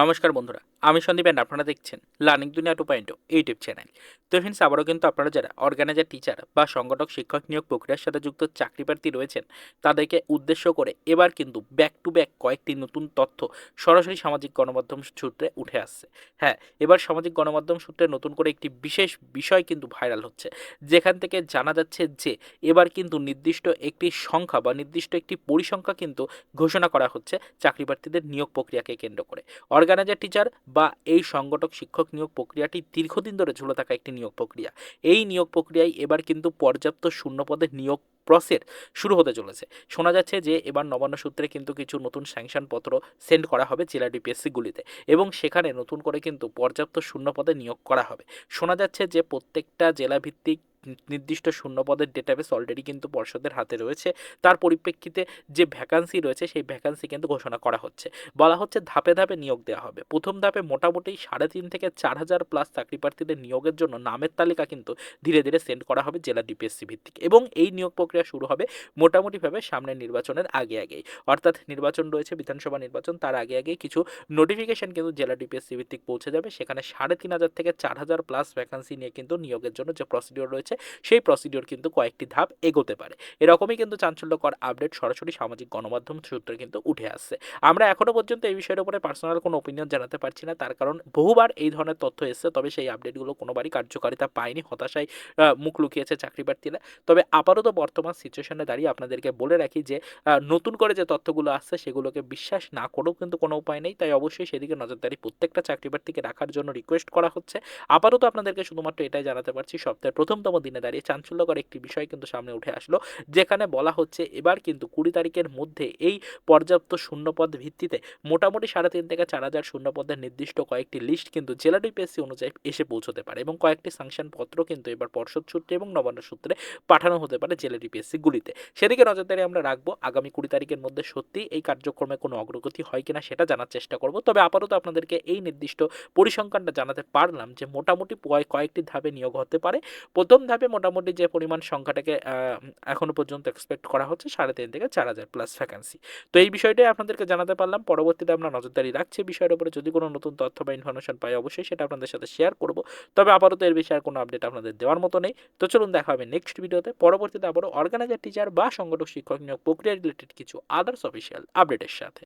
নমস্কার বন্ধুরা, আমি সন্দীপ and আপনারা দেখছেন learning Duniya two point YouTube channel তো ফ্রেন্ডস আবারও কিন্তু আপনারা যারা অর্গানাইজার টিচার বা সংগঠক, শিক্ষক নিয়োগ প্রক্রিয়ার সাথে যুক্ত চাকরি প্রার্থী রয়েছেন, তাদেরকে উদ্দেশ্য করে এবার কিন্তু ব্যাক টু ব্যাক কয়েকটি নতুন তথ্য সরাসরি সামাজিক গণমাধ্যম সূত্রে উঠে আসছে। হ্যাঁ এবার সামাজিক গণমাধ্যম সূত্রে নতুন করে একটি বিশেষ বিষয় কিন্তু ভাইরাল হচ্ছে, যেখান থেকে জানা যাচ্ছে যে এবার কিন্তু নির্দিষ্ট একটি সংখ্যা বা নির্দিষ্ট একটি পরিসংখ্যা কিন্তু ঘোষণা করা হচ্ছে চাকরি প্রার্থীদের নিয়োগ প্রক্রিয়াকে কেন্দ্র করে। অর্গানাইজার টিচার বা এই সংগঠক শিক্ষক নিয়োগ প্রক্রিয়াটি দীর্ঘদিন ধরে ঝুলে থাকা একটি নিয়োগ প্রক্রিয়া। এই নিয়োগ প্রক্রিয়ায় এবার কিন্তু পর্যাপ্ত শূন্য শূন্যপদে নিয়োগ প্রসেস শুরু হতে চলেছে। শোনা যাচ্ছে যে এবার নবান্ন সূত্রে কিন্তু কিছু নতুন স্যাংশন পত্র সেন্ড করা হবে জেলা ডিপিএসসিগুলিতে এবং সেখানে নতুন করে কিন্তু পর্যাপ্ত শূন্যপদে নিয়োগ করা হবে। শোনা যাচ্ছে যে প্রত্যেকটা জেলা ভিত্তিক নির্দিষ্ট শূন্য শূন্যপদের ডেটাবেস অলরেডি কিন্তু পর্ষদের হাতে রয়েছে। তার পরিপ্রেক্ষিতে যে ভ্যাকান্সি রয়েছে, সেই ভ্যাকান্সি কিন্তু ঘোষণা করা হচ্ছে। বলা হচ্ছে ধাপে ধাপে নিয়োগ দেওয়া হবে। প্রথম ধাপে মোটামুটি সাড়ে তিন থেকে চার হাজার প্লাস চাকরি প্রার্থীদের নিয়োগের জন্য নামের তালিকা কিন্তু ধীরে ধীরে সেন্ড করা হবে জেলা ডিপিএসসি ভিত্তিক। এবং এই নিয়োগ প্রক্রিয়া শুরু হবে মোটামুটিভাবে সামনের নির্বাচনের আগে আগেই। অর্থাৎ নির্বাচন রয়েছে, বিধানসভা নির্বাচন, তার আগে আগেই কিছু নোটিফিকেশন কিন্তু জেলা ডিপিএসসি ভিত্তিক পৌঁছে যাবে। সেখানে সাড়ে তিন হাজার থেকে চার হাজার প্লাস ভ্যাকান্সি নিয়ে কিন্তু নিয়োগের জন্য যে প্রসিডিওর রয়েছে সেই প্রসিডিওর কিন্তু কয়েকটি ধাপ এগোতে পারে। এরকমই কিন্তু চাঞ্চল্যকর আপডেট সরাসরি সামাজিক গণমাধ্যম সূত্রে কিন্তু উঠে আসছে। আমরা এখনও পর্যন্ত এই বিষয়ের উপরে পার্সোনাল কোনো ওপিনিয়ন জানাতে পারছি না, তার কারণ বহুবার এই ধরনের তথ্য এসছে, তবে সেই আপডেটগুলো কোনোবারই কার্যকারিতা পায়নি, হতাশায় মুখ লুকিয়েছে চাকরি প্রার্থীরা তবে আপাতত বর্তমান সিচুয়েশনে দাঁড়িয়ে আপনাদেরকে বলে রাখি যে নতুন করে যে তথ্যগুলো আসছে, সেগুলোকে বিশ্বাস না করেও কিন্তু কোনো উপায় নেই, তাই অবশ্যই সেদিকে নজরদারি প্রত্যেকটা চাকরি প্রার্থীকে রাখার জন্য রিকোয়েস্ট করা হচ্ছে। আপাতত আপনাদেরকে শুধুমাত্র এটাই জানাতে পারছি, সপ্তাহের প্রথমতম দিনে দাঁড়িয়ে চাঞ্চল্যকর একটি বিষয় কিন্তু সামনে উঠে আসলো, যেখানে বলা হচ্ছে এবার কিন্তু কুড়ি তারিখের মধ্যে এই পর্যাপ্ত শূন্যপদ ভিত্তিতে মোটামুটি সাড়ে তিন থেকে চার হাজার শূন্যপদের নির্দিষ্ট কয়েকটি লিস্ট কিন্তু জেলা ডিপিএসসি অনুযায়ী এসে পৌঁছতে পারে এবং কয়েকটি সাংশন পত্র কিন্তু এবার পর্ষদ সূত্রে এবং নবান্ন সূত্রে পাঠানো হতে পারে জেলা ডিপিএসসি গুলিতে। সেদিকে নজরদারি আমরা রাখব, আগামী কুড়ি তারিখের মধ্যে সত্যি এই কার্যক্রমে কোনো অগ্রগতি হয় কিনা সেটা জানার চেষ্টা করব। তবে আপাতত আপনাদেরকে এই নির্দিষ্ট পরিসংখ্যানটা জানাতে পারলাম যে মোটামুটি কয়েকটি ধাপে নিয়োগ হতে পারে। প্রথম ধাপে মোটামুটি যে পরিমাণ সংখ্যাটাকে আহ, এখনও পর্যন্ত এক্সপেক্ট করা হচ্ছে সাড়ে তিন থেকে চার হাজার প্লাস ভ্যাকান্সি তো এই বিষয়টাই আপনাদেরকে জানাতে পারলাম। পরবর্তীতে আমরা নজরদারি রাখছি বিষয়ের উপরে। যদি কোনো নতুন তথ্য বা ইনফরমেশন পাই অবশ্যই সেটা আপনাদের সাথে শেয়ার করব। তবে আপাতত এর বিষয়ে আর কোনো আপডেট আপনাদের দেওয়ার মতো নেই। তো চলুন দেখা হবে নেক্সট ভিডিওতে পরবর্তীতে আবারও অর্গানাইজার টিচার বা সংগঠক শিক্ষক নিয়োগ প্রক্রিয়া রিলেটেড কিছু আদার্স অফিসিয়াল আপডেটের সাথে।